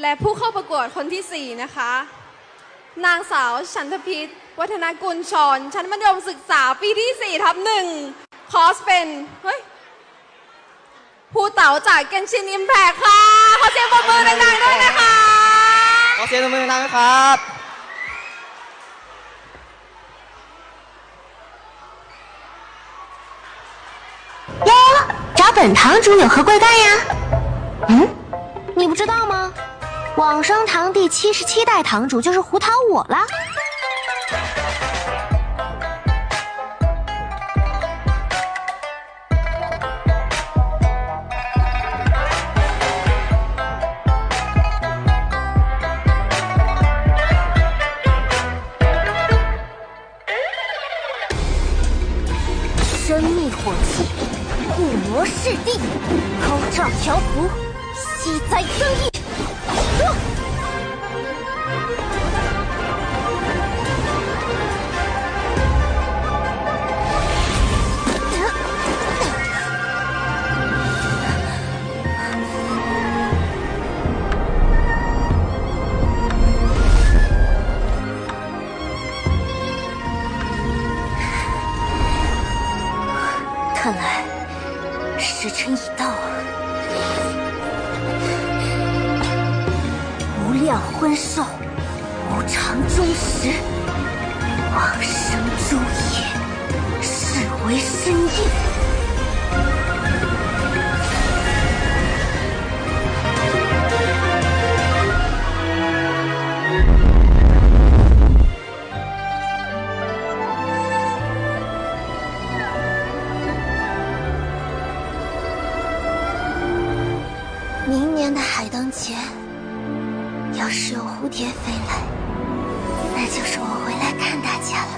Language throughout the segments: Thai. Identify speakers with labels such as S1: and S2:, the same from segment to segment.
S1: และผู้เข้าประกวดคนที่ 4 นะคะ นางสาวชันทพิษวัฒนกุลชร ชั้นมัธยมศึกษาปีที่ 4 ทับหนึ่งคอสเป็น เฮ้ย ผู้เต๋าจากเกนชินอิมแพคค่ะ ขอเสียงปรบมือดังๆด้วยนะคะ
S2: ขอเสียงตบมือดังๆนะครับ
S3: 哟，找本堂主有何贵干呀？嗯，你不知道吗？ 往生堂第七十七代堂主就是胡桃我啦。生灭火器，护魔噬地，高照调伏，息灾增益。看来时辰已到啊！两婚寿，无常终时，往生诸业，是为深印。明年的海灯节，要是有蝴蝶飞来，那就是我回来看大家了。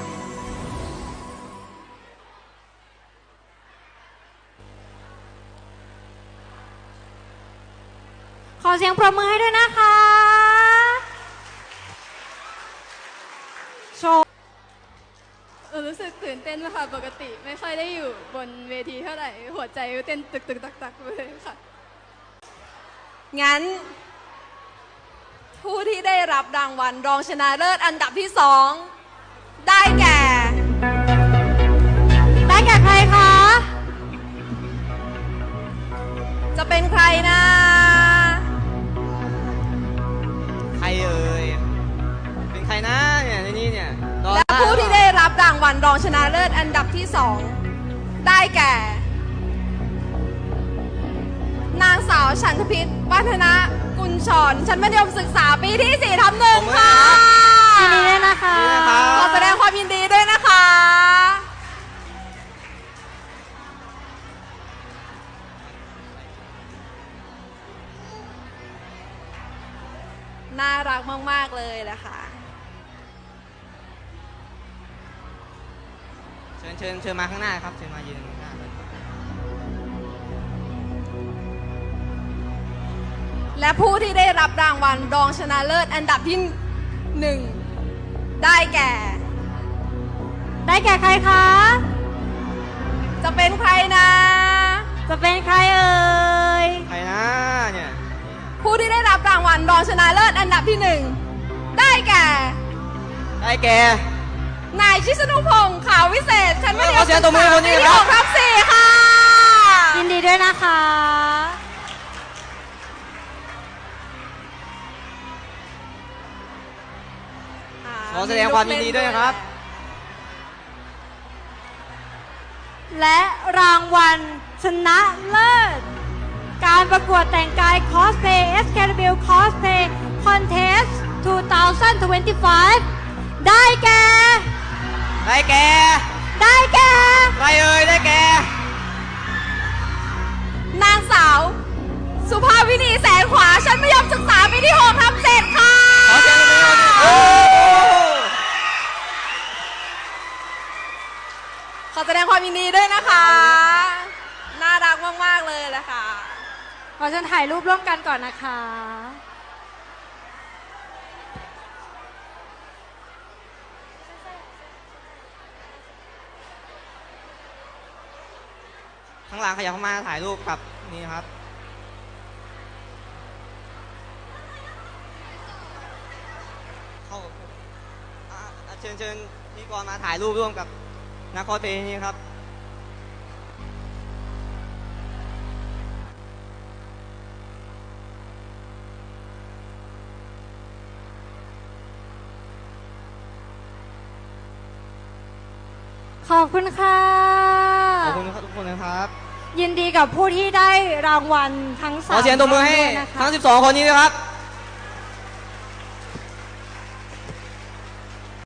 S1: ขอเสียงปรบมือให้ด้วยนะคะ โชว์เออรู้สึกตื่นเต้นมากค่ะ ปกติไม่ค่อยได้อยู่บนเวทีเท่าไหร่ หัวใจเต้นตึกตึกตักตักเลยค่ะ งั้น ผู้ที่ได้รับรางวัลรองชนะเลิศอันดับที่สองได้แก่ ได้แก่ใครคะ จะเป็นใครนะ
S2: ใครเอ่ย เป็นใครนะเนี่ยในนี้เนี่ยรอ
S1: และ
S2: ต้า
S1: ผู้ที่ได้รับรางวัลรองชนะเลิศอันดับที่สองได้แก่ นางสาวชันทพิษวัฒนะ กุลชรชั้นมัธยมศึกษาปีที่สี่ทับหนึ่งค่ะ
S3: ยินดีด้วยนะคะ
S2: นี่นะครับ
S1: ขอแสดงความยินดีด้วยนะคะ น่ารักมาก ๆ เลยนะคะ
S2: เชิญเชิญเชิญมาข้างหน้าครับเชิญมายืนข้างหน้าเลย
S1: และผู้ที่ได้รับรางวัลรองชนะเลิศอันดับที่หนึ่งได้แก่ ได้แก่ใครคะ จะเป็นใครนะ จะเป็นใครเอ่ย
S2: ใครนะเนี่ย
S1: ผู้ที่ได้รับรางวัลรองชนะเลิศอันดับที่หนึ่งได้แก่
S2: ได้แก
S1: นายชิสนุพงศ์ขาววิเศษชั้นมัธย
S2: ขอ
S1: ม
S2: เสี
S1: ศึ
S2: ยง
S1: ก
S2: ตบมือ
S1: ษา
S2: คนนี้
S1: ปี
S2: ค
S1: ที่
S2: รับ
S1: หกทับสี่ค่ะ
S3: ยินดีด้วยนะคะ
S2: อแสดงความยินดีด้วยนะครับ
S4: และรางวัลชนะเลิศ การประกวดแต่งกาย Cosplay SKW Cosplay Contest 2025 ได้แก่
S2: ได้แก
S4: ได้แก่
S2: ใครเอ่ยได้แก
S1: นางสาว สุภาวินีแสนขวา ชั้นมัธยมศึกษาปีที่หกทับเจ็ดค่ะ ด้วยนะคะ น่ารักมากๆเลยนะคะ
S4: ขอเชิญถ่ายรูปร่วมกันก่อนนะคะ
S2: ข้างหลังขยับเข้ามาถ่ายรูปกับนี่ครับเชิญเชิญพี่กรมาถ่ายรูปร่วมกับนักคอเทนี่ครับ
S4: ขอบคุณค่ะ
S2: ขอบคุณทุกคนนะครับ
S4: ยินดีกับผู้ที่ได้รางวัลทั้ง
S2: ข
S4: สาม
S2: อเสียงตบมือให้
S4: ท่านด้วยนะคะ
S2: ทั้ง 12 คนนี้ด้วยครับ